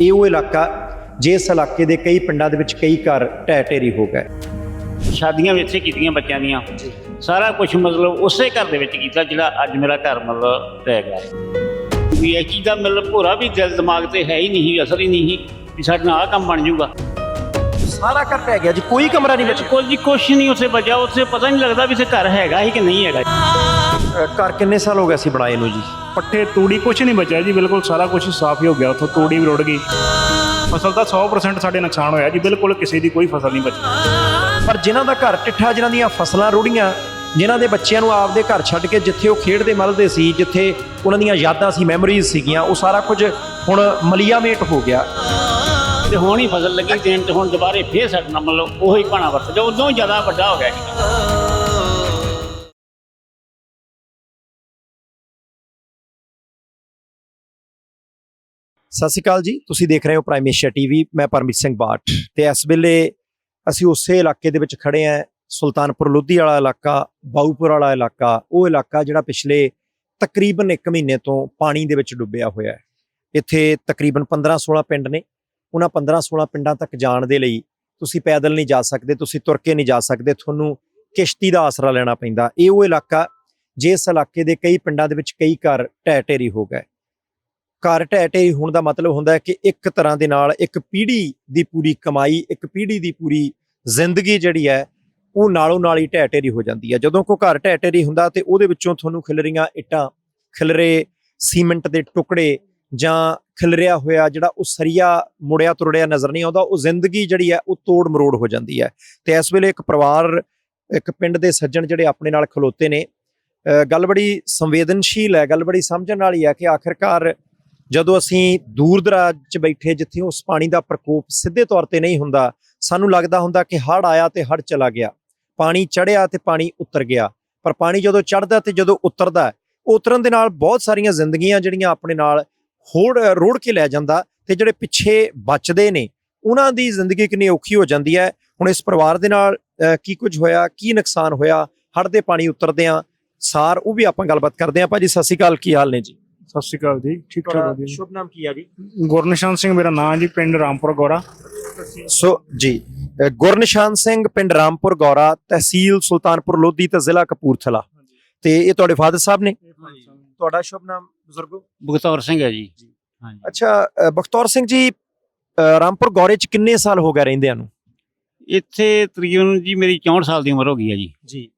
ਇਹ ਉਹ ਇਲਾਕਾ ਜਿਸ ਇਲਾਕੇ ਦੇ ਕਈ ਪਿੰਡਾਂ ਦੇ ਵਿੱਚ ਕਈ ਘਰ ਢਹਿ ਢੇਰੀ ਹੋ ਗਏ। ਸ਼ਾਦੀਆਂ ਵੀ ਇੱਥੇ ਕੀਤੀਆਂ ਬੱਚਿਆਂ ਦੀਆਂ। ਸਾਰਾ ਕੁਝ ਮਤਲਬ ਉਸੇ ਘਰ ਦੇ ਵਿੱਚ ਕੀਤਾ ਜਿਹੜਾ ਅੱਜ ਮੇਰਾ ਘਰ ਮਤਲਬ ਰਹਿ ਗਿਆ ਵੀ ਇਹ ਚੀਜ਼ ਦਾ ਮਤਲਬ ਭੋਰਾ ਵੀ ਦਿਲ ਦਿਮਾਗ ਤੇ ਹੈ ਹੀ ਨਹੀਂ ਅਸਰ ਹੀ ਨਹੀਂ ਵੀ ਸਾਡੇ ਨਾਲ ਆਹ ਕੰਮ ਬਣ ਜਾਊਗਾ। ਸਾਰਾ ਘਰ ਢਹਿ ਗਿਆ ਜੀ ਕੋਈ ਕਮਰਾ ਨਹੀਂ ਬਚਿਆ ਕੋਈ ਜੀ ਕੁਛ ਨਹੀਂ ਉੱਥੇ ਬਚਿਆ। ਉੱਥੇ ਪਤਾ ਨਹੀਂ ਲੱਗਦਾ ਵੀ ਇੱਥੇ ਘਰ ਹੈਗਾ ਹੀ ਕਿ ਨਹੀਂ ਹੈਗਾ। ਘਰ ਕਿੰਨੇ ਸਾਲ ਹੋ ਗਏ ਸੀ ਬਣਾਏ ਨੂੰ ਜੀ? ਪੱਠੇ ਤੂੜੀ ਕੁਛ ਨਹੀਂ ਬਚਿਆ ਜੀ ਬਿਲਕੁਲ ਸਾਰਾ ਕੁਝ ਸਾਫ਼ ਹੀ ਹੋ ਗਿਆ ਉੱਥੋਂ ਤੂੜੀ ਵੀ ਰੁੜ ਗਈ। ਫਸਲ ਦਾ 100% ਸਾਡੇ ਨੁਕਸਾਨ ਹੋਇਆ ਜੀ ਬਿਲਕੁਲ ਕਿਸੇ ਦੀ ਕੋਈ ਫਸਲ ਨਹੀਂ ਬਚੀ। ਪਰ ਜਿਨ੍ਹਾਂ ਦਾ ਘਰ ਟਿੱਠਾ ਜਿਨ੍ਹਾਂ ਦੀਆਂ ਫਸਲਾਂ ਰੁੜੀਆਂ ਜਿਨ੍ਹਾਂ ਦੇ ਬੱਚਿਆਂ ਨੂੰ ਆਪਦੇ ਘਰ ਛੱਡ ਕੇ ਜਿੱਥੇ ਉਹ ਖੇਡਦੇ ਮਲਦੇ ਸੀ ਜਿੱਥੇ ਉਹਨਾਂ ਦੀਆਂ ਯਾਦਾਂ ਸੀ ਮੈਮਰੀਜ਼ ਸੀਗੀਆਂ ਉਹ ਸਾਰਾ ਕੁਝ ਹੁਣ ਮਲੀਆਮੇਟ ਹੋ ਗਿਆ। ਤੇ ਹੁਣ ਹੀ ਫਸਲ ਲੱਗੀ ਦੇਣ ਤੇ ਹੁਣ ਦੁਬਾਰੇ ਫੇਰ ਸਾਡੇ ਨਾਲ ਮਤਲਬ ਉਹੀ ਪਾਣਾ ਵਰਤ ਜਾ ਉਦੋਂ ਜ਼ਿਆਦਾ ਵੱਡਾ ਹੋ ਗਿਆ ਜੀ। ਸਤਿ ਸ਼੍ਰੀ ਅਕਾਲ ਜੀ, ਤੁਸੀਂ ਦੇਖ ਰਹੇ ਹੋ ਪ੍ਰਾਈਮ ਏਸ਼ੀਆ ਟੀਵੀ ਮੈਂ ਪਰਮਿਤ ਸਿੰਘ ਬਾਠ ਤੇ ਇਸ ਵੇਲੇ ਅਸੀਂ ਉਸੇ ਇਲਾਕੇ ਦੇ ਵਿੱਚ ਖੜੇ ਆਂ ਸੁਲਤਾਨਪੁਰ ਲੋਧੀ ਵਾਲਾ ਇਲਾਕਾ, ਬਾਊਪੁਰ ਵਾਲਾ ਇਲਾਕਾ, ਉਹ ਇਲਾਕਾ ਜਿਹੜਾ ਪਿਛਲੇ ਤਕਰੀਬਨ 1 ਮਹੀਨੇ ਤੋਂ ਪਾਣੀ ਦੇ ਵਿੱਚ ਡੁੱਬਿਆ ਹੋਇਆ ਹੈ। ਇੱਥੇ ਤਕਰੀਬਨ 15-16 ਪਿੰਡ ਨੇ, ਉਹਨਾਂ 15-16 ਪਿੰਡਾਂ ਤੱਕ ਜਾਣ ਦੇ ਲਈ ਤੁਸੀਂ ਪੈਦਲ ਨਹੀਂ ਜਾ ਸਕਦੇ, ਤੁਸੀਂ ਤੁਰ ਕੇ ਨਹੀਂ ਜਾ ਸਕਦੇ, ਤੁਹਾਨੂੰ ਕਿਸ਼ਤੀ ਦਾ ਆਸਰਾ ਲੈਣਾ ਪੈਂਦਾ। ਇਹ ਉਹ ਇਲਾਕਾ, ਜਿਸ ਇਲਾਕੇ ਦੇ ਕਈ ਪਿੰਡਾਂ ਦੇ ਵਿੱਚ ਕਈ ਘਰ ਢਹਿ ਢੇਰੀ ਹੋ ਗਏ। ਘਰ ਢਹਿ ਢੇਰੀ ਹੋਣ ਦਾ ਮਤਲਬ ਹੁੰਦਾ ਹੈ ਕਿ ਇੱਕ ਤਰ੍ਹਾਂ ਦੇ ਨਾਲ ਇੱਕ ਪੀੜ੍ਹੀ ਦੀ ਪੂਰੀ ਕਮਾਈ, ਇੱਕ ਪੀੜ੍ਹੀ ਦੀ ਪੂਰੀ ਜ਼ਿੰਦਗੀ ਜਿਹੜੀ ਹੈ, ਉਹ ਨਾਲੋਂ ਨਾਲ ਹੀ ਢਹਿ ਢੇਰੀ ਹੋ ਜਾਂਦੀ ਹੈ। ਜਦੋਂ ਕੋ ਘਰ ਢਹਿ ਢੇਰੀ ਹੁੰਦਾ ਤੇ ਉਹਦੇ ਵਿੱਚੋਂ ਤੁਹਾਨੂੰ ਖਿਲਰੀਆਂ ਇੱਟਾਂ ਖਿਲਰੇ ਸੀਮੈਂਟ ਦੇ ਟੁਕੜੇ ਜਾਂ ਖਿਲਰਿਆ ਹੋਇਆ ਜਿਹੜਾ ਉਹ ਸਰੀਆ ਮੁੜਿਆ ਤੁਰੜਿਆ ਨਜ਼ਰ ਨਹੀਂ ਆਉਂਦਾ, ਉਹ ਜ਼ਿੰਦਗੀ ਜਿਹੜੀ ਹੈ, ਉਹ ਤੋੜ ਮਰੋੜ ਹੋ ਜਾਂਦੀ ਹੈ। ਤੇ ਇਸ ਵੇਲੇ ਇੱਕ ਪਰਿਵਾਰ, ਇੱਕ ਪਿੰਡ ਦੇ ਸੱਜਣ ਜਿਹੜੇ ਆਪਣੇ ਨਾਲ ਖਲੋਤੇ ਨੇ ਗੱਲ ਬੜੀ ਸੰਵੇਦਨਸ਼ੀਲ ਹੈ, ਗੱਲ ਬੜੀ ਸਮਝਣ ਵਾਲੀ ਹੈ ਕਿ ਆਖਿਰਕਾਰ ਜਦੋਂ ਅਸੀਂ ਦੂਰ ਦਰਾਜ 'ਚ ਬੈਠੇ ਜਿੱਥੇ ਉਸ ਪਾਣੀ ਦਾ ਪ੍ਰਕੋਪ ਸਿੱਧੇ ਤੌਰ ਤੇ ਨਹੀਂ ਹੁੰਦਾ, ਸਾਨੂੰ ਲੱਗਦਾ ਹੁੰਦਾ ਕਿ ਹੜ ਆਇਆ ਤੇ ਹੜ ਚਲਾ ਗਿਆ। ਪਾਣੀ ਚੜਿਆ ਤੇ ਪਾਣੀ ਉਤਰ ਗਿਆ। ਪਰ ਪਾਣੀ ਜਦੋਂ ਚੜਦਾ ਤੇ ਜਦੋਂ ਉਤਰਦਾ ਉਤਰਨ ਦੇ ਨਾਲ ਬਹੁਤ ਸਾਰੀਆਂ ਜ਼ਿੰਦਗੀਆਂ ਜਿਹੜੀਆਂ ਆਪਣੇ ਨਾਲ ਹੋੜ ਰੋੜ ਕੇ ਲੈ ਜਾਂਦਾ ਤੇ ਜਿਹੜੇ ਪਿੱਛੇ ਬਚਦੇ ਨੇ, ਉਹਨਾਂ ਦੀ ਜ਼ਿੰਦਗੀ ਕਿੰਨੀ ਔਖੀ ਹੋ ਜਾਂਦੀ ਹੈ। ਹੁਣ ਇਸ ਪਰਿਵਾਰ ਦੇ ਨਾਲ ਕੀ ਕੁਝ ਹੋਇਆ, ਕੀ ਨੁਕਸਾਨ ਹੋਇਆ ਹੜ ਦੇ ਪਾਣੀ ਉਤਰਦਿਆਂ ਸਾਰ ਉਹ ਵੀ ਆਪਾਂ ਗੱਲਬਾਤ ਕਰਦੇ ਹਾਂ। ਭਾਜੀ ਸਤਿ ਸ਼੍ਰੀ ਅਕਾਲ, ਕੀ ਹਾਲ ਨੇ ਜੀ? ਸਤਿ ਸ਼੍ਰੀ ਅਕਾਲ ਜੀ ਠੀਕ ਠਾਕ ਤੁਹਾਡਾ ਵਧੀਆ ਸ਼ੁਭ ਨਾਮ ਕੀ ਆ ਜੀ? ਗੁਰਨਿਸ਼ਾਨ ਸਿੰਘ ਮੇਰਾ ਨਾਮ ਜੀ ਪਿੰਡ ਰਾਮਪੁਰ ਗੋਰਾ। ਸੋ ਜੀ ਅ, ਗੁਰਨਿਸ਼ਾਨ ਸਿੰਘ ਪਿੰਡ ਰਾਮਪੁਰ ਗੌਰਾ ਤਹਿਸੀਲ ਸੁਲਤਾਨਪੁਰ ਲੋਧੀ ਤੇ ਜ਼ਿਲ੍ਹਾ ਕਪੂਰਥਲਾ। ਤੇ ਇਹ ਤੁਹਾਡੇ ਫਾਦਰ ਸਾਹਿਬ ਨੇ? ਤੁਹਾਡਾ ਸ਼ੁਭ ਨਾਮ ਬਜ਼ੁਰਗੋ? ਬਗਤੌਰ ਸਿੰਘ ਹੈ ਜੀ। ਹਾਂਜੀ। ਅੱਛਾ ਅ, ਬਖਤੌਰ ਸਿੰਘ ਜੀ ਅ, ਰਾਮਪੁਰ ਗੌਰੇ ਚ ਕਿੰਨੇ ਸਾਲ ਹੋ ਗਏ ਰਹਿੰਦਿਆਂ ਨੂੰ? ਇੱਥੇ ਤਕਰੀਬਨ ਜੀ ਮੇਰੀ 64 ਸਾਲ ਦੀ ਉਮਰ ਹੋ ਗਈ ਹੈ ਜੀ। ਜੀ।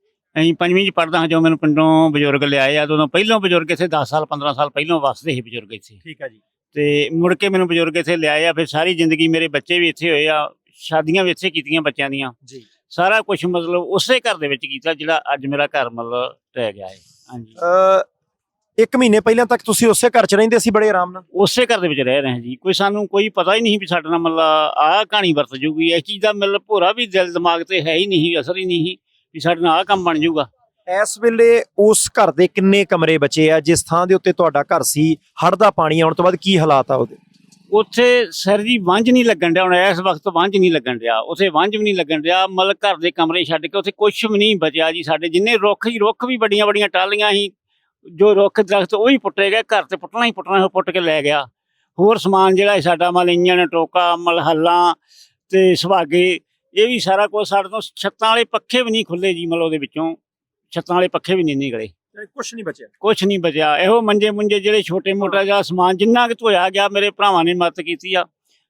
ਅਸੀਂ ਪੰਜਵੀਂ ਚ ਪੜਦਾ ਹਾਂ ਜਦੋਂ ਮੈਨੂੰ ਪਿੰਡੋਂ ਬਜ਼ੁਰਗ ਲਿਆਏ ਆ ਉਦੋਂ ਪਹਿਲੋਂ ਬਜ਼ੁਰਗ ਇੱਥੇ 10 ਸਾਲ 15 ਸਾਲ ਪਹਿਲੋਂ ਵਸਦੇ ਸੀ ਬਜ਼ੁਰਗ ਇੱਥੇ। ਠੀਕ ਆ ਜੀ। ਤੇ ਮੁੜ ਕੇ ਮੈਨੂੰ ਬਜ਼ੁਰਗ ਇੱਥੇ ਲਿਆਏ ਆ ਫਿਰ ਸਾਰੀ ਜ਼ਿੰਦਗੀ ਮੇਰੇ ਬੱਚੇ ਵੀ ਇੱਥੇ ਹੋਏ ਆ ਸ਼ਾਦੀਆਂ ਵੀ ਇੱਥੇ ਕੀਤੀਆਂ ਬੱਚਿਆਂ ਦੀਆਂ। ਜੀ। ਸਾਰਾ ਕੁਝ ਮਤਲਬ ਉਸੇ ਘਰ ਦੇ ਵਿੱਚ ਕੀਤਾ ਜਿਹੜਾ ਅੱਜ ਮੇਰਾ ਘਰ ਮਤਲਬ ਰਹਿ ਗਿਆ ਹੈ। ਹਾਂਜੀ। ਅ, ਇੱਕ ਮਹੀਨੇ ਪਹਿਲਾਂ ਤੱਕ ਤੁਸੀਂ ਉਸੇ ਘਰ ਚ ਰਹਿੰਦੇ ਸੀ ਬੜੇ ਆਰਾਮ ਨਾਲ? ਉਸੇ ਘਰ ਦੇ ਵਿੱਚ ਰਹਿ ਰਹੇ ਹਾਂ ਜੀ। ਕੋਈ ਸਾਨੂੰ ਕੋਈ ਪਤਾ ਹੀ ਨਹੀਂ ਵੀ ਸਾਡੇ ਨਾਲ ਮਤਲਬ ਆਹ ਕਹਾਣੀ ਵਰਤ ਜੂਗੀ। ਇਸ ਚੀਜ਼ ਦਾ ਮਤਲਬ ਭੋਰਾ ਵੀ ਦਿਲ ਦਿਮਾਗ ਤੇ ਹੈ ਹੀ ਨਹੀਂ ਅਸਰ ਹੀ ਨਹੀਂ ਵੀ ਸਾਡੇ ਨਾਲ ਆਹ ਕੰਮ ਬਣ ਜਾਊਗਾ। ਇਸ ਵੇਲੇ ਉਸ ਘਰ ਦੇ ਕਿੰਨੇ ਕਮਰੇ ਬਚੇ ਆ? ਜਿਸ ਥਾਂ ਦੇ ਉੱਤੇ ਤੁਹਾਡਾ ਘਰ ਸੀ ਹੜ ਦਾ ਪਾਣੀ ਆਉਣ ਤੋਂ ਬਾਅਦ ਕੀ ਹਾਲਾਤ ਆ ਉਹਦੇ? ਉੱਥੇ ਸਰ ਜੀ ਵੰਜ ਨਹੀਂ ਲੱਗਣ ਡਿਆ ਹੁਣ ਇਸ ਵਕਤ ਵੰਜ ਨਹੀਂ ਲੱਗਣ ਡਿਆ। ਉੱਥੇ ਵੰਜ ਵੀ ਨਹੀਂ ਲੱਗਣ ਡਿਆ ਮਤਲਬ ਘਰ ਦੇ ਕਮਰੇ ਛੱਡ ਕੇ ਉੱਥੇ ਕੁਝ ਵੀ ਨਹੀਂ ਬਚਿਆ ਜੀ ਸਾਡੇ। ਜਿੰਨੇ ਰੁੱਖ ਹੀ ਰੁੱਖ ਵੀ ਵੱਡੀਆਂ ਵੱਡੀਆਂ ਟਾਲੀਆਂ ਸੀ ਜੋ ਰੁੱਖ ਦਰਖਤ ਉਹ ਹੀ ਪੁੱਟੇ ਗਏ ਘਰ ਤੇ ਪੁੱਟਣਾ ਹੀ ਪੁੱਟਣਾ ਉਹ ਪੁੱਟ ਕੇ ਲੈ ਗਿਆ। ਹੋਰ ਸਮਾਨ ਜਿਹੜਾ ਸਾਡਾ ਮਲ ਇੰਜਣ ਟੋਕਾ ਮਲ ਹੱਲਾਂ ਤੇ ਸੁਹਾਗੇ ਇਹ ਵੀ ਸਾਰਾ ਕੁਝ ਸਾਡੇ ਤੋਂ ਛੱਤਾਂ ਵਾਲੇ ਪੱਖੇ ਵੀ ਨਹੀਂ ਖੁੱਲੇ ਜੀ ਮਤਲਬ ਉਹਦੇ ਵਿੱਚੋਂ। ਛੱਤਾਂ ਵਾਲੇ ਪੱਖੇ ਵੀ ਨਹੀਂ ਨਿਕਲੇ। ਕੁਝ ਨਹੀਂ ਬਚਿਆ। ਕੁਛ ਨਹੀਂ ਬਚਿਆ। ਇਹੋ ਮੰਜੇ ਮੁੰਜੇ ਜਿਹੜੇ ਛੋਟੇ ਮੋਟਾ ਜਿਹਾ ਸਮਾਨ ਜਿੰਨਾ ਕਿ ਧੋਇਆ ਗਿਆ ਮੇਰੇ ਭਰਾਵਾਂ ਨੇ ਮਦਦ ਕੀਤੀ ਆ।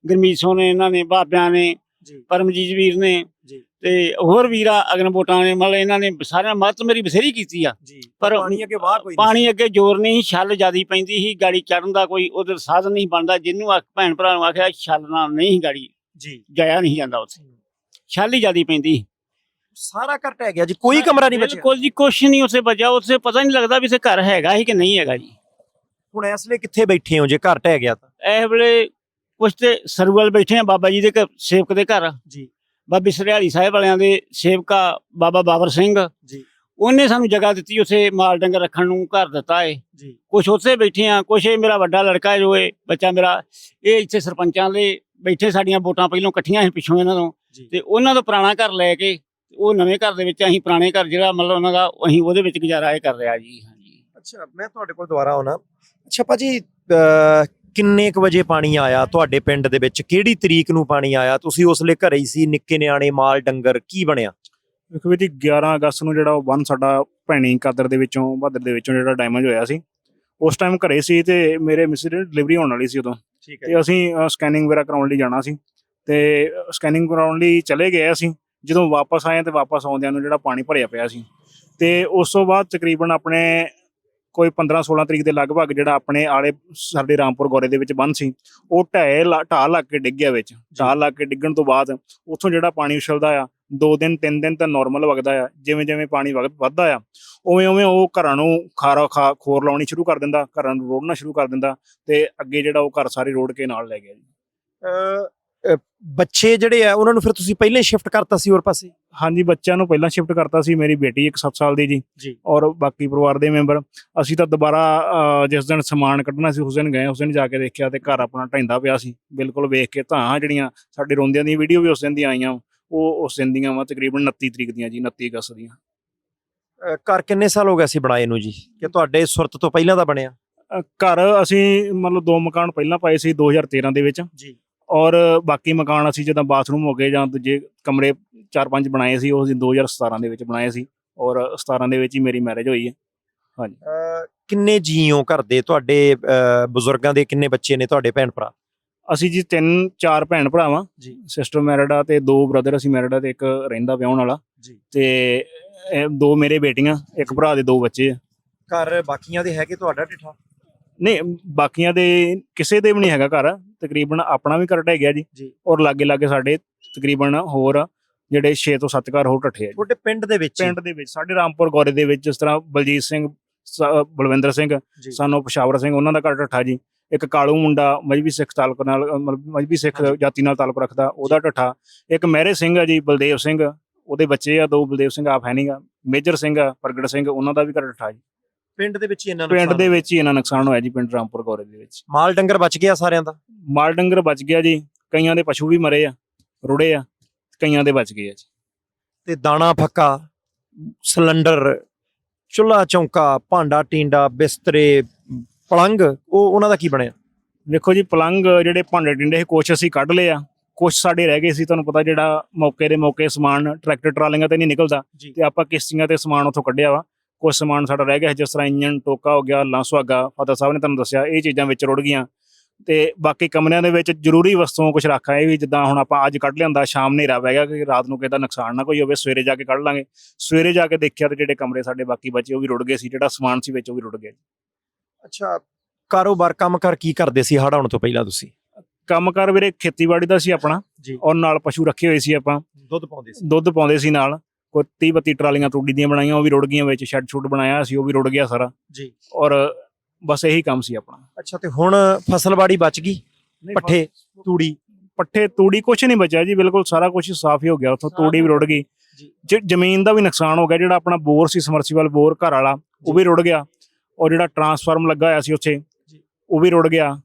ਗੁਰਮੀਤ ਸੋਹ ਨੇ ਇਹਨਾਂ ਨੇ ਬਾਬਿਆਂ ਨੇ ਜੀ। ਪਰਮਜੀਤ ਵੀਰ ਨੇ ਜੀ। ਤੇ ਹੋਰ ਵੀਰਾ ਅਗਨਬੋਟਾਂ ਨੇ ਮਤਲਬ ਇਹਨਾਂ ਨੇ ਸਾਰਿਆਂ ਮਦਦ ਮੇਰੀ ਬਥੇਰੀ ਕੀਤੀ ਆ। ਪਰ ਪਾਣੀ ਅੱਗੇ ਵਾਹ ਕੋਈ ਪਾਣੀ ਅੱਗੇ ਜ਼ੋਰ ਨਹੀਂ ਛੱਲ ਜਿਆਦੀ ਪੈਂਦੀ ਸੀ ਗਾੜੀ ਚੜਨ ਦਾ ਕੋਈ ਉਧਰ ਸਾਧਨ ਨਹੀਂ ਬਣਦਾ ਜਿੰਨੂੰ ਭੈਣ ਭਰਾ ਨੂੰ ਆਖਿਆ ਛੱਲ ਨਾਲ ਨਹੀਂ ਗਾੜੀ ਜੀ। ਜਾਇਆ ਨਹੀਂ ਜਾਂਦਾ ਉੱਥੇ। ਛੱਲ ਜਿਆਦੀ ਪੈਂਦੀ। ਸਾਰਾ ਘਰ ਟਹਿ ਗਿਆ ਜੀ ਕੋਈ ਕਮਰਾ ਨਹੀਂ ਬਚਿਆ। ਬਿਲਕੁਲ ਜੀ ਕੁਛ ਨਹੀਂ ਉੱਥੇ ਬਚਿਆ ਉੱਥੇ ਪਤਾ ਨਹੀਂ ਲੱਗਦਾ ਵੀ ਇੱਥੇ ਘਰ ਹੈਗਾ ਹੀ ਕਿ ਨਹੀਂ ਹੈਗਾ ਜੀ। ਹੁਣ ਇਸ ਲਈ ਕਿੱਥੇ ਬੈਠੇ ਹੋ ਜੇ ਘਰ ਟਹਿ ਗਿਆ ਤਾਂ? ਇਹ ਵੇਲੇ ਕੁਛ ਤੇ ਸਰਵਲ ਬੈਠੇ ਆ ਬਾਬਾ ਜੀ ਦੇ ਘਰ ਸੇਵਕ ਦੇ ਘਰ। ਜੀ। ਬਾਬੀ ਸਰਿਆਲੀ ਸਾਹਿਬ ਵਾਲਿਆਂ ਦੇ ਸੇਵਕਾ ਬਾਬਾ ਬਾਬਰ ਸਿੰਘ। ਜੀ। ਉਹਨੇ ਸਾਨੂੰ ਜਗ੍ਹਾ ਦਿੱਤੀ ਉੱਥੇ ਮਾਲ ਡੰਗਰ ਰੱਖਣ ਨੂੰ ਘਰ ਦਿੱਤਾ ਏ। ਜੀ। ਕੁਛ ਉੱਥੇ ਬੈਠੇ ਆ ਕੁਛ ਇਹ ਮੇਰਾ ਵੱਡਾ ਲੜਕਾ ਜੋ ਏ ਬੱਚਾ ਮੇਰਾ ਇਹ ਇੱਥੇ ਸਰਪੰਚਾਂ ਦੇ ਬੈਠੇ ਸਾਡੀਆਂ ਵੋਟਾਂ ਪਹਿਲਾਂ ਇਕੱਠੀਆਂ ਸੀ ਪਿੱਛੋਂ ਇਹਨਾਂ ਤੋਂ। ਤੇ ਉਹਨਾਂ ਤੋਂ ਪੁਰਾਣਾ ਘਰ ਲੈ ਕੇ ਉਹ ਨਵੇਂ ਘਰ ਦੇ ਵਿੱਚ ਅਸੀਂ ਪੁਰਾਣੇ ਘਰ ਜਿਹੜਾ ਮਤਲਬ ਉਹਨਾਂ ਦਾ ਅਸੀਂ ਉਹਦੇ ਵਿੱਚ ਗੁਜ਼ਾਰਾ ਇਹ ਕਰ ਰਿਹਾ ਜੀ ਹਾਂਜੀ। ਅੱਛਾ ਮੈਂ ਤੁਹਾਡੇ ਕੋਲ ਦੁਬਾਰਾ ਆਉਣਾ। ਅੱਛਾ ਭਾਜੀ ਕਿੰਨੇ ਕੁ ਵਜੇ ਪਾਣੀ ਆਇਆ ਤੁਹਾਡੇ ਪਿੰਡ ਦੇ ਵਿੱਚ? ਕਿਹੜੀ ਤਰੀਕ ਨੂੰ ਪਾਣੀ ਆਇਆ? ਤੁਸੀਂ ਉਸ ਲਈ ਘਰੇ ਹੀ ਸੀ ਨਿੱਕੇ ਨਿਆਣੇ ਮਾਲ ਡੰਗਰ ਕੀ ਬਣਿਆ? ਵੇਖੋ ਵੀ ਜੀ 11 ਅਗਸਤ ਨੂੰ ਜਿਹੜਾ ਉਹ ਬੰਨ ਸਾਡਾ ਭੈਣੀ ਕਾਦਰ ਦੇ ਵਿੱਚੋਂ ਬਹਾਦਰ ਦੇ ਵਿੱਚੋਂ ਜਿਹੜਾ ਡੈਮੇਜ ਹੋਇਆ ਸੀ ਉਸ ਟਾਈਮ ਘਰੇ ਸੀ ਤੇ ਮੇਰੇ ਮਿਸਿਸ ਦੀ ਡਿਲੀਵਰੀ ਹੋਣ ਵਾਲੀ ਸੀ ਉਦੋਂ। ਤੇ ਅਸੀਂ ਸਕੈਨਿੰਗ ਵਗੈਰਾ ਕਰਾਉਣ ਲਈ ਜਾਣਾ ਸੀ। ਤੇ ਸਕੈਨਿੰਗ ਕਰਾਉਣ ਲਈ ਚਲੇ ਗਏ ਅਸੀਂ। ਜਦੋਂ ਵਾਪਸ ਆਏ ਤੇ ਵਾਪਸ ਆਉਂਦਿਆਂ ਨੂੰ ਜਿਹੜਾ ਪਾਣੀ ਭਰਿਆ ਪਿਆ ਸੀ। ਤੇ ਉਸ ਤੋਂ ਬਾਅਦ ਤਕਰੀਬਨ ਆਪਣੇ ਕੋਈ 15 16 ਤਰੀਕ ਦੇ ਲਗਭਗ ਜਿਹੜਾ ਆਪਣੇ ਆਲੇ ਸਾਡੇ ਰਾਮਪੁਰ ਗੋਰੇ ਦੇ ਵਿੱਚ ਬੰਨ ਸੀ, ਉਹ ਢਹਿ ਲਾ- ਢਾਹ ਲੱਗ ਕੇ ਡਿੱਗਿਆ ਵਿੱਚ। ਢਾਹ ਲੱਗ ਕੇ ਡਿੱਗਣ ਤੋਂ ਬਾਅਦ ਉੱਥੋਂ ਜਿਹੜਾ ਪਾਣੀ ਉਛਲਦਾ ਆ, ਦੋ ਦਿਨ, ਤਿੰਨ ਦਿਨ ਤਾਂ ਨਾਰਮਲ ਵਗਦਾ ਆ, ਜਿਵੇਂ ਜਿਵੇਂ ਪਾਣੀ ਵਗ, ਵੱਧਦਾ ਆ, ਉਵੇਂ ਉਵੇਂ ਉਹ ਘਰਾਂ ਨੂੰ ਖਾਰਾ ਖਾ, ਖੋਰ ਲਾਉਣੀ ਸ਼ੁਰੂ ਕਰ ਦਿੰਦਾ, ਘਰਾਂ ਨੂੰ ਰੋੜਨਾ ਸ਼ੁਰੂ ਕਰ ਦਿੰਦਾ ਤੇ ਅੱਗੇ ਜਿਹੜਾ ਉਹ ਘਰ ਸਾਰੇ ਰੋੜ ਕੇ ਨਾਲ ਲੈ ਗਿਆ ਜੀ। ਬੱਚੇ ਜਿਹੜੇ ਆ ਉਹਨਾਂ ਨੂੰ ਫਿਰ ਤੁਸੀਂ ਪਹਿਲਾਂ ਸ਼ਿਫਟ ਕਰਤਾ ਸੀ ਹੋਰ ਪਾਸੇ? ਹਾਂਜੀ ਬੱਚਿਆਂ ਨੂੰ ਪਹਿਲਾਂ ਸ਼ਿਫਟ ਕਰਤਾ ਸੀ ਮੇਰੀ ਬੇਟੀ ਇੱਕ 7 ਸਾਲ ਦੀ ਜੀ ਔਰ ਬਾਕੀ ਪਰਿਵਾਰ ਦੇ ਮੈਂਬਰ। ਅਸੀਂ ਤਾਂ ਦੁਬਾਰਾ ਜਿਸ ਦਿਨ ਸਮਾਨ ਕੱਢਣਾ ਸੀ ਉਸ ਦਿਨ ਗਏ ਉਸ ਦਿਨ ਜਾ ਕੇ ਦੇਖਿਆ ਤੇ ਘਰ ਆਪਣਾ ਢਹਿੰਦਾ ਪਿਆ ਸੀ। ਬਿਲਕੁਲ ਵੇਖ ਕੇ ਤਾਂ ਜਿਹੜੀਆਂ ਸਾਡੇ ਰੋਂਦਿਆਂ ਦੀਆਂ ਵੀਡੀਓ ਵੀ ਉਸ ਦਿਨ ਦੀਆਂ ਆਈਆਂ ਉਹ ਉਸ ਦਿਨ ਦੀਆਂ ਵਾ ਤਕਰੀਬਨ 29 ਤਰੀਕ ਦੀਆਂ ਜੀ 29 ਅਗਸਤ ਦੀਆਂ। ਘਰ ਕਿੰਨੇ ਸਾਲ ਹੋ ਗਿਆ ਸੀ ਬਣਾਏ ਨੂੰ ਜੀ? ਕਿ ਤੁਹਾਡੇ ਸੁਰਤ ਤੋਂ ਪਹਿਲਾਂ ਦਾ ਬਣਿਆ? ਘਰ ਅਸੀਂ ਮਤਲਬ ਦੋ ਮਕਾਨ ਪਹਿਲਾਂ ਪਾਏ ਸੀ 2013 ਦੇ ਵਿੱਚ। ਜੀ। ਔਰ ਬਾਕੀ ਮਕਾਨ ਅਸੀਂ ਜਦੋਂ ਬਾਥਰੂਮ ਹੋ ਗਏ ਜਾਂ ਦੂਜੇ ਕਮਰੇ ਚਾਰ ਪੰਜ ਬਣਾਏ ਸੀ ਉਹ ਅਸੀਂ 2017 ਦੇ ਵਿੱਚ ਬਣਾਏ ਸੀ ਔਰ 17 ਦੇ ਵਿੱਚ ਹੀ ਮੇਰੀ ਮੈਰਿਜ ਹੋਈ ਹੈ। ਅ, ਕਿੰਨੇ ਜੀਓ ਘਰ ਦੇ ਤੁਹਾਡੇ ਬਜ਼ੁਰਗਾਂ ਦੇ ਕਿੰਨੇ ਬੱਚੇ ਨੇ ਤੁਹਾਡੇ ਭੈਣ ਭਰਾ? ਅਸੀਂ ਜੀ ਤਿੰਨ ਚਾਰ ਭੈਣ ਭਰਾ ਵਾਂ ਜੀ। ਸਿਸਟਰ ਮੈਰਿਡ ਆ ਤੇ ਦੋ ਬ੍ਰਦਰ ਅਸੀਂ ਮੈਰਿਡ ਆ ਤੇ ਇੱਕ ਰਹਿੰਦਾ ਵਿਆਹਣ ਵਾਲਾ। ਜੀ। ਤੇ ਦੋ ਮੇਰੇ ਬੇਟੀਆਂ ਇੱਕ ਭਰਾ ਦੇ ਦੋ ਬੱਚੇ ਆ। ਘਰ ਬਾਕੀਆਂ ਦੇ ਹੈਗੇ ਤੁਹਾਡਾ ਢਿੱਠਾ ਨਹੀਂ ਬਾਕੀਆਂ ਦੇ ਕਿਸੇ ਦੇ ਵੀ ਨਹੀਂ ਹੈਗਾ ਘਰ ਤਕਰੀਬਨ ਆਪਣਾ ਵੀ ਘਰ ਢਹਿ ਗਿਆ ਜੀ। ਔਰ ਲਾਗੇ ਲਾਗੇ ਸਾਡੇ ਤਕਰੀਬਨ ਹੋਰ ਜਿਹੜੇ 6 ਤੋਂ 7 ਘਰ ਹੋਰ ਢੱਠੇ ਆ ਜੀ। ਤੁਹਾਡੇ ਪਿੰਡ ਦੇ ਵਿੱਚ ਹੀ? ਪਿੰਡ ਦੇ ਵਿੱਚ ਸਾਡੇ ਰਾਮਪੁਰ ਗੋਰੇ ਦੇ ਵਿੱਚ ਜਿਸ ਤਰ੍ਹਾਂ ਬਲਜੀਤ ਸਿੰਘ ਸ- ਬਲਵਿੰਦਰ ਸਿੰਘ ਜੀ ਸਾਨੂੰ ਪਸ਼ਾਵਰ ਸਿੰਘ ਉਹਨਾਂ ਦਾ ਘਰ ਢੱਠਾ ਜੀ ਇੱਕ ਕਾਲੂ ਮੁੰਡਾ ਮਜਬੀ ਸਿੱਖ ਤਾਲੁਕ ਨਾਲ ਅਹ ਮਤਲਬ ਮਜਬੀ ਸਿੱਖ ਹਾਂਜੀ। ਜਾਤੀ ਨਾਲ ਤਾਲੁਕ ਰੱਖਦਾ ਉਹਦਾ ਢੱਠਾ ਇੱਕ ਮਹਿਰੇ ਸਿੰਘ ਆ ਜੀ ਬਲਦੇਵ ਸਿੰਘ ਉਹਦੇ ਬੱਚੇ ਆ ਦੋ ਬਲਦੇਵ ਸਿੰਘ ਆਪ ਹੈ ਨਹੀਂਗਾ ਮੇਜਰ ਸਿੰਘ ਆ ਪ੍ਰਗਟ ਸਿੰਘ ਉਹਨਾਂ ਦਾ ਵੀ ਘਰ ਢੱਠਾ ਜੀ ਪਿੰਡ ਦੇ ਵਿੱਚ ਹੀ ਇਹਨਾਂ ਪਿੰਡ ਨੁਕਸਾਨ ਦੇ। ਵਿੱਚ ਹੀ ਇਹਨਾਂ ਨੁਕਸਾਨ ਹੋਇਆ ਜੀ ਪਿੰਡ ਰਾਮਪੁਰ ਗੋਰੇ ਦੇ ਵਿੱਚ। ਮਾਲ ਡੰਗਰ ਬਚ ਗਿਆ ਸਾਰਿਆਂ ਦਾ? ਮਾਲ ਡੰਗਰ ਬਚ ਗਿਆ ਜੀ ਕਈਆਂ ਦੇ ਪਸ਼ੂ ਵੀ ਮਰੇ ਆ ਰੁੜੇ ਆ ਕਈਆਂ ਦੇ ਬਚ ਗਏ ਆ ਜੀ। ਤੇ ਦਾਣਾ ਫੱਕਾ ਸਿਲੰਡਰ ਚੁੱਲਾ ਚੌਂਕਾ ਭਾਂਡਾ ਟੀਂਡਾ ਬਿਸਤਰੇ ਪਲੰਗ ਉਹ ਉਹਨਾਂ ਦਾ ਕੀ ਬਣਿਆ? ਵੇਖੋ ਜੀ ਪਲੰਗ ਜਿਹੜੇ ਭਾਂਡੇ ਟਿੰਡੇ ਸੀ ਕੁਛ ਅਸੀਂ ਕੱਢ ਲਏ ਆ ਕੁਛ ਸਾਡੇ ਰਹਿ ਗਏ ਸੀ ਤੁਹਾਨੂੰ ਪਤਾ ਜਿਹੜਾ ਮੌਕੇ ਦੇ ਮੌਕੇ ਸਮਾਨ ਟਰੈਕਟਰ ਟਰਾਲੀਆਂ ਤੇ ਨਹੀਂ ਨਿਕਲਦਾ। ਤੇ ਆਪਾਂ ਕਿਸ਼ਤੀਆਂ ਤੇ ਸਮਾਨ ਉੱਥੋਂ ਕੱਢਿਆ ਵਾ। ਕੁਝ ਸਮਾਨ ਸਾਡਾ ਰਹਿ ਗਿਆ ਜਿਸ ਤਰ੍ਹਾਂ ਇੰਜਨ ਟੋਕਾ ਹੋ ਗਿਆ ਲਾਂ ਸੁਹਾਗਾ ਫਤਿਹ ਸਾਹਿਬ ਨੇ ਤੁਹਾਨੂੰ ਦੱਸਿਆ ਇਹ ਚੀਜ਼ਾਂ ਵਿੱਚ ਰੁੜ ਗਈਆਂ। ਤੇ ਬਾਕੀ ਕਮਰਿਆਂ ਦੇ ਵਿੱਚ ਜ਼ਰੂਰੀ ਵਸਤੂਆਂ ਕੁਝ ਰੱਖਾ ਇਹ ਵੀ ਜਿੱਦਾਂ ਹੁਣ ਆਪਾਂ ਅੱਜ ਕੱਢ ਲਿਆਂਦਾ ਸ਼ਾਮ ਹਨੇਰਾ ਪੈ ਗਿਆ ਕਿ ਰਾਤ ਨੂੰ ਦਾ ਨੁਕਸਾਨ ਨਾ ਕੋਈ ਹੋਵੇ ਸਵੇਰੇ ਜਾ ਕੇ ਕੱਢ ਲਾਂਗੇ। ਸਵੇਰੇ ਜਾ ਕੇ ਦੇਖਿਆ ਤੇ ਜਿਹੜੇ ਕਮਰੇ ਸਾਡੇ ਬਾਕੀ ਬਚੇ ਉਹ ਵੀ ਰੁੜ ਗਏ ਸੀ ਜਿਹੜਾ ਸਮਾਨ ਸੀ ਵਿੱਚ ਉਹ ਵੀ ਰੁੜ ਗਿਆ ਅੱਛਾ ਕਾਰੋਬਾਰ ਕੰਮ ਕਰ ਕੀ ਕਰਦੇ ਸੀ ਹੜ੍ਹ ਆਉਣ ਤੋਂ ਪਹਿਲਾਂ ਤੁਸੀਂ? ਕੰਮਕਾਰ ਵੀਰੇ ਖੇਤੀਬਾੜੀ ਦਾ ਸੀ ਆਪਣਾ। ਜੀ। ਔਰ ਨਾਲ ਪਸ਼ੂ ਰੱਖੇ ਹੋਏ ਸੀ ਆਪਾਂ। ਦੁੱਧ ਪਾਉਂਦੇ ਸੀ। ਦੁੱਧ ਪਾਉਂਦੇ ਸੀ ਨਾਲ। ਕੋਈ 30 32 ਟਰਾਲੀਆਂ ਤੂੜੀ ਦੀਆਂ ਬਣਾਈਆਂ ਉਹ ਵੀ ਰੁੜ ਗਈਆਂ ਵਿੱਚ ਸ਼ੈੱਡ ਸ਼ੁੱਡ ਬਣਾਇਆ ਸੀ ਉਹ ਵੀ ਰੁੜ ਗਿਆ ਸਾਰਾ। ਜੀ। ਔਰ ਬਸ ਇਹੀ ਕੰਮ ਸੀ ਆਪਣਾ। ਅੱਛਾ ਤੇ ਹੁਣ ਫਸਲਬਾੜੀ ਬਚ ਗਈ? ਪੱਠੇ ਤੂੜੀ? ਪੱਠੇ ਤੂੜੀ ਕੁਛ ਨਹੀਂ ਬਚਿਆ ਜੀ ਬਿਲਕੁਲ ਸਾਰਾ ਕੁਝ ਸਾਫ਼ ਹੀ ਹੋ ਗਿਆ। ਉੱਥੋਂ ਤੂੜੀ ਵੀ ਰੁੜ ਗਈ। ਜ਼ਮੀਨ ਦਾ ਵੀ ਨੁਕਸਾਨ ਹੋ ਗਿਆ ਜਿਹੜਾ ਆਪਣਾ ਬੋਰ ਸੀ ਸਮਰਸੀਬਲ ਬੋਰ ਘਰ ਵਾਲਾ ਉਹ ਵੀ ਰੁੜ ਗਿਆ। ਔਰ ਜਿਹੜਾ ਟਰਾਂਸਫਾਰਮ ਲੱਗਾ ਹੋਇਆ ਸੀ ਉੱਥੇ ਜੀ। ਉਹ ਵੀ ਰੁੜ ਗਿਆ।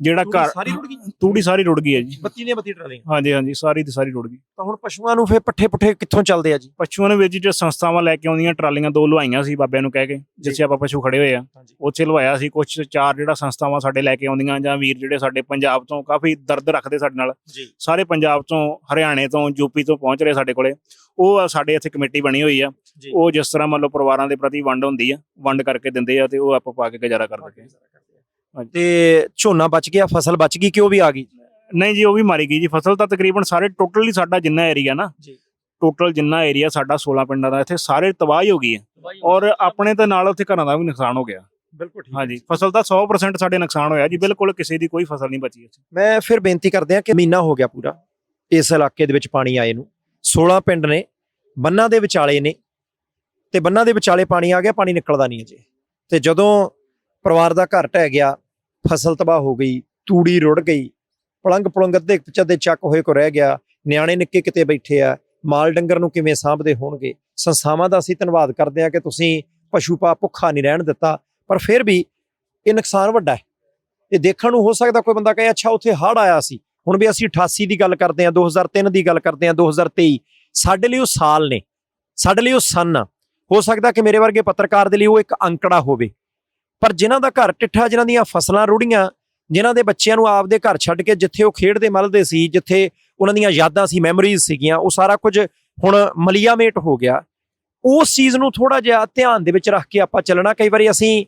ਜਿਹੜਾ ਘਰ ਸਾਰੀ ਰੁੜ ਗਈ? ਤੂੜੀ ਸਾਰੀ ਰੁੜ ਗਈ ਹੈ ਜੀ। ਬੱਤੀ ਦੀਆਂ ਬੱਤੀ ਟਰਾਲੀਆਂ? ਹਾਂਜੀ ਹਾਂਜੀ ਸਾਰੀ ਦੀ ਸਾਰੀ ਰੁੜ ਗਈ। ਤਾਂ ਹੁਣ ਪਸ਼ੂਆਂ ਨੂੰ ਫੇ ਪੱਠੇ ਪੁੱਠੇ ਕਿੱਥੋਂ ਚੱਲਦੇ ਆ ਜੀ? ਪਸ਼ੂਆਂ ਦੇ ਵਿੱਚ ਜੋ ਸੰਸਥਾਵਾਂ ਲੈ ਕੇ ਆਉਂਦੀਆਂ ਟਰਾਲੀਆਂ ਦੋ ਲਵਾਈਆਂ ਸੀ ਬਾਬਿਆਂ ਨੂੰ ਕਹਿ ਕੇ ਜਿੱਥੇ ਆਪਾਂ ਪਸ਼ੂ ਖੜੇ ਹੋਏ ਆ। ਉੱਥੇ ਲਵਾਇਆ ਸੀ ਕੁਝ ਚਾਰ ਜਿਹੜਾ ਸੰਸਥਾਵਾਂ ਸਾਡੇ ਲੈ ਕੇ ਆਉਂਦੀਆਂ ਜਾਂ ਵੀਰ ਜਿਹੜੇ ਸਾਡੇ ਪੰਜਾਬ ਤੋਂ ਕਾਫੀ ਦਰਦ ਰੱਖਦੇ ਸਾਡੇ ਨਾਲ। ਸਾਰੇ ਪੰਜਾਬ ਤੋਂ ਹਰਿਆਣੇ ਤੋਂ ਯੂਪੀ ਤੋਂ ਪਹੁੰਚ ਰਹੇ ਸਾਡੇ ਕੋਲੇ। ਉਹ ਸਾਡੇ ਇੱਥੇ ਕਮੇਟੀ ਬਣੀ ਹੋਈ ਆ। ਉਹ ਜਿਸ ਤਰ੍ਹਾਂ ਮੰਨ ਲਓ ਪਰਿਵਾਰਾਂ ਦੇ ਪ੍ਰਤੀ ਵੰਡ ਹੁੰਦੀ ਆ ਵੰਡ ਕਰਕੇ ਦਿੰਦੇ ਆ ਤੇ ਉਹ ਆਪਾਂ ਪਾ ਕੇ ਗੁਜ਼ਾਰਾ ਕਰਦੇ ਆ। ਤੇ ਝੋਨਾ ਬਚ ਗਿਆ ਫਸਲ ਬਚ ਗਈ ਕਿ ਉਹ ਵੀ ਆ ਗਈ? ਨਹੀਂ ਜੀ ਉਹ ਵੀ ਮਾਰੀ ਗਈ ਜੀ। ਫਸਲ ਤਾਂ ਤਕਰੀਬਨ ਸਾਰੇ ਟੋਟਲੀ ਸਾਡਾ ਜਿੰਨਾ ਏਰੀਆ ਨਾ ਜੀ। ਟੋਟਲ ਜਿੰਨਾ ਏਰੀਆ ਸਾਡਾ 16 ਪਿੰਡਾਂ ਦਾ ਇੱਥੇ ਸਾਰੇ ਤਬਾਹ ਹੀ ਹੋ। ਗਈ ਹੈ ਔਰ ਆਪਣੇ ਤੇ ਨਾਲ ਉੱਥੇ ਘਰਾਂ ਦਾ ਵੀ ਨੁਕਸਾਨ ਹੋ ਗਿਆ। ਬਿਲਕੁਲ ਠੀਕ ਹਾਂਜੀ ਫਸਲ ਤਾਂ 100% ਸਾਡੇ ਨੁਕਸਾਨ ਹੋਇਆ ਜੀ। ਬਿਲਕੁਲ ਕਿਸੇ ਦੀ ਕੋਈ ਫਸਲ ਨਹੀਂ ਬਚੀ ਇੱਥੇ। ਮੈਂ ਫਿਰ ਬੇਨਤੀ ਕਰਦੇ ਹਾਂ ਕਿ ਮਹੀਨਾ ਹੋ ਗਿਆ ਪੂਰਾ ਇਸ ਇਲਾਕੇ ਦੇ ਵਿੱਚ ਪਾਣੀ ਆਏ ਨੂੰ। 16 ਪਿੰਡ ਨੇ ਬੰਨਾਂ ਦੇ ਵਿਚਾਲੇ ਨੇ ਤੇ ਬੰਨਾਂ ਦੇ ਵਿਚਾਲੇ ਪਾਣੀ ਆ ਗਿਆ ਪਾਣੀ ਨਿਕਲਦਾ ਨਹੀਂ ਅਜੇ। ਤੇ ਜਦੋਂ ਪਰਿਵਾਰ ਦਾ ਘਰ ਢਹਿ ਗਿਆ ਫਸਲ ਤਬਾਹ ਹੋ ਗਈ, ਤੂੜੀ ਰੁੜ ਗਈ ਪਲੰਗ ਪਲੰਗ ਅੱਧੇ ਚੱਦੇ ਚੱਕ ਹੋਏ ਕੋ ਰਹਿ ਗਿਆ, ਨਿਆਣੇ ਨਿੱਕੇ ਕਿਤੇ ਬੈਠੇ ਆ, ਮਾਲ ਡੰਗਰ ਨੂੰ ਕਿਵੇਂ ਸਾਂਭਦੇ ਹੋਣਗੇ? ਸੰਸਥਾਵਾਂ ਦਾ ਅਸੀਂ ਧੰਨਵਾਦ ਕਰਦੇ ਹਾਂ ਕਿ ਤੁਸੀਂ ਪਸ਼ੂ ਪਾ ਭੁੱਖਾ ਨਹੀਂ ਰਹਿਣ ਦਿੱਤਾ, ਪਰ ਫਿਰ ਵੀ ਇਹ ਨੁਕਸਾਨ ਵੱਡਾ ਹੈ। ਇਹ ਦੇਖਣ ਨੂੰ ਹੋ ਸਕਦਾ ਕੋਈ ਬੰਦਾ ਕਹੇ, ਅੱਛਾ, ਉੱਥੇ ਹੜ੍ਹ ਆਇਆ ਸੀ, ਹੁਣ ਵੀ ਅਸੀਂ 88 ਦੀ ਗੱਲ ਕਰਦੇ ਹਾਂ 2003 ਦੀ ਗੱਲ ਕਰਦੇ ਹਾਂ 2023 ਸਾਡੇ ਲਈ ਉਹ ਸਾਲ ਨੇ, ਸਾਡੇ ਲਈ ਉਹ ਸਨ ਆ। ਹੋ ਸਕਦਾ ਕਿ ਮੇਰੇ ਵਰਗੇ ਪੱਤਰਕਾਰ ਦੇ ਲਈ ਉਹ ਇੱਕ ਅੰਕੜਾ ਹੋਵੇ। ਪਰ ਜਿਨ੍ਹਾਂ ਦਾ ਘਰ ਟਿੱਠਾ, ਜਿਨ੍ਹਾਂ ਦੀਆਂ ਫਸਲਾਂ ਰੁੜੀਆਂ, ਜਿਨ੍ਹਾਂ ਦੇ ਬੱਚਿਆਂ ਨੂੰ ਆਪਦੇ ਘਰ ਛੱਡ ਕੇ ਜਿੱਥੇ ਉਹ ਖੇਡਦੇ ਮਲਦੇ ਸੀ, ਜਿੱਥੇ ਉਹਨਾਂ ਦੀਆਂ ਯਾਦਾਂ ਸੀ ਮੈਮਰੀਜ਼ ਸੀਗੀਆਂ, ਉਹ ਸਾਰਾ ਕੁਝ ਹੁਣ ਮਲੀਆਮੇਟ ਹੋ ਗਿਆ। ਉਸ ਚੀਜ਼ ਨੂੰ ਥੋੜਾ ਜਿਹਾ ਧਿਆਨ ਦੇ ਵਿੱਚ ਰੱਖ ਕੇ ਆਪਾਂ ਚੱਲਣਾ। ਕਈ ਵਾਰੀ ਅਸੀਂ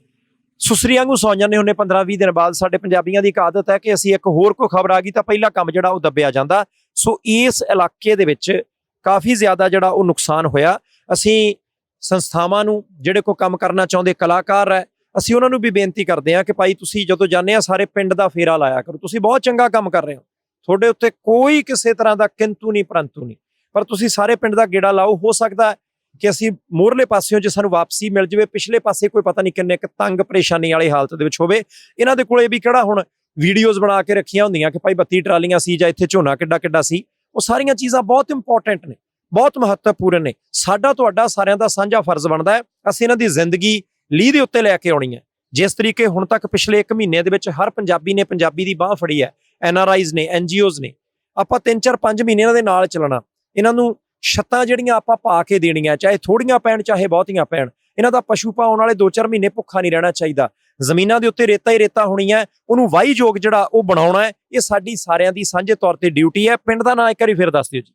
ਸੁਸਰੀਆਂ ਨੂੰ ਸੌਂ ਜਾਂਦੇ ਹੁੰਨੇ 15 20 ਦਿਨ ਬਾਅਦ ਸਾਡੇ ਪੰਜਾਬੀਆਂ ਦੀ ਇੱਕ ਆਦਤ ਹੈ ਕਿ ਅਸੀਂ ਇੱਕ ਹੋਰ ਕੋਈ ਖਬਰ ਆ ਗਈ ਤਾਂ ਪਹਿਲਾ ਕੰਮ ਜਿਹੜਾ ਉਹ ਦੱਬਿਆ ਜਾਂਦਾ। ਸੋ ਇਸ ਇਲਾਕੇ ਦੇ ਵਿੱਚ ਕਾਫੀ ਜ਼ਿਆਦਾ ਜਿਹੜਾ ਉਹ ਨੁਕਸਾਨ ਹੋਇਆ। ਅਸੀਂ ਸੰਸਥਾਵਾਂ ਨੂੰ, ਜਿਹੜੇ ਕੋ ਕੰਮ ਕਰਨਾ ਚਾਹੁੰਦੇ, ਕਲਾਕਾਰ ਹੈ ਅਸੀਂ ਉਹਨਾਂ ਨੂੰ ਵੀ ਬੇਨਤੀ ਕਰਦੇ ਹਾਂ ਕਿ ਭਾਈ ਤੁਸੀਂ ਜਦੋਂ ਜਾਂਦੇ ਆ, ਸਾਰੇ ਪਿੰਡ ਦਾ ਫੇਰਾ ਲਾਇਆ ਕਰੋ। ਤੁਸੀਂ ਬਹੁਤ ਚੰਗਾ ਕੰਮ ਕਰ ਰਹੇ ਹੋ। ਤੁਹਾਡੇ ਉੱਤੇ ਕੋਈ ਕਿਸੇ ਤਰ੍ਹਾਂ ਦਾ ਕਿੰਤੂ ਨਹੀਂ, ਪਰੰਤੂ ਨਹੀਂ। ਪਰ ਤੁਸੀਂ ਸਾਰੇ ਪਿੰਡ ਦਾ ਗੇੜਾ ਲਾਓ। ਹੋ ਸਕਦਾ ਕਿ ਅਸੀਂ ਮੋਹਰਲੇ ਪਾਸਿਓਂ ਜੇ ਸਾਨੂੰ ਵਾਪਸੀ ਮਿਲ ਜਵੇ, ਪਿਛਲੇ ਪਾਸੇ ਕੋਈ ਪਤਾ ਨਹੀਂ ਕਿੰਨੇ ਕੁ ਤੰਗ ਪਰੇਸ਼ਾਨੀ ਵਾਲੀ ਹਾਲਤ ਦੇ ਵਿੱਚ ਹੋਵੇ। ਇਹਨਾਂ ਦੇ ਕੋਲੇ ਵੀ ਕਿਹੜਾ ਹੁਣ ਵੀਡੀਓਜ਼ ਬਣਾ ਕੇ ਰੱਖੀਆਂ ਹੁੰਦੀਆਂ ਕਿ ਭਾਈ 32 ਟਰਾਲੀਆਂ ਸੀ ਜਾਂ ਇੱਥੇ ਝੋਨਾ ਕਿੱਡਾ ਕਿੱਡਾ ਸੀ। ਉਹ ਸਾਰੀਆਂ ਚੀਜ਼ਾਂ ਬਹੁਤ ਇੰਪੋਰਟੈਂਟ ਨੇ, ਬਹੁਤ ਮਹੱਤਵਪੂਰਨ ਨੇ। ਸਾਡਾ ਤੁਹਾਡਾ ਸਾਰਿਆਂ ਦਾ ਸਾਂਝਾ ਫਰਜ਼ ਬਣਦਾ ਹੈ। ਅਸੀਂ ਇਹਨਾਂ ਦੀ ਜ਼ਿੰਦਗੀ ਲੀਹ ਦੇ ਉੱਤੇ ਲੈ ਕੇ ਆਉਣੀ ਹੈ। ਜਿਸ ਤਰੀਕੇ ਹੁਣ ਤੱਕ ਪਿਛਲੇ 1 ਮਹੀਨੇ ਦੇ ਵਿੱਚ ਹਰ ਪੰਜਾਬੀ ਨੇ ਪੰਜਾਬੀ ਦੀ ਬਾਹ ਫੜੀ ਹੈ, ਐਨ ਆਰ ਆਈਜ਼ ਨੇ, ਐਨ ਜੀ ਓਜ਼ ਨੇ। ਆਪਾਂ 3-4 5 ਮਹੀਨੇ ਇਹਨਾਂ ਦੇ ਨਾਲ ਚੱਲਣਾ। ਇਹਨਾਂ ਨੂੰ ਛੱਤਾਂ ਜਿਹੜੀਆਂ ਆਪਾਂ ਪਾ ਕੇ ਦੇਣੀਆਂ, ਚਾਹੇ ਥੋੜੀਆਂ ਪੈਣ, ਚਾਹੇ ਬਹੁਤੀਆਂ ਪੈਣ, ਇਹਨਾਂ ਦਾ ਪਸ਼ੂ ਪਾਉਣ ਵਾਲੇ 2-4 ਮਹੀਨੇ ਭੁੱਖਾ ਨਹੀਂ ਰਹਿਣਾ ਚਾਹੀਦਾ। ਜ਼ਮੀਨਾਂ ਦੇ ਉੱਤੇ ਰੇਤਾ ਹੀ ਰੇਤਾ ਹੋਣੀ ਹੈ, ਉਹਨੂੰ ਵਾਹੀ ਯੋਗ ਜਿਹੜਾ ਉਹ ਬਣਾਉਣਾ ਹੈ, ਇਹ ਸਾਡੀ ਸਾਰਿਆਂ ਦੀ ਸਾਂਝੇ ਤੌਰ ਤੇ ਡਿਊਟੀ ਹੈ। ਪਿੰਡ ਦਾ ਨਾਂ ਇੱਕ ਵਾਰੀ ਫਿਰ ਦੱਸ ਦਿਓ ਜੀ।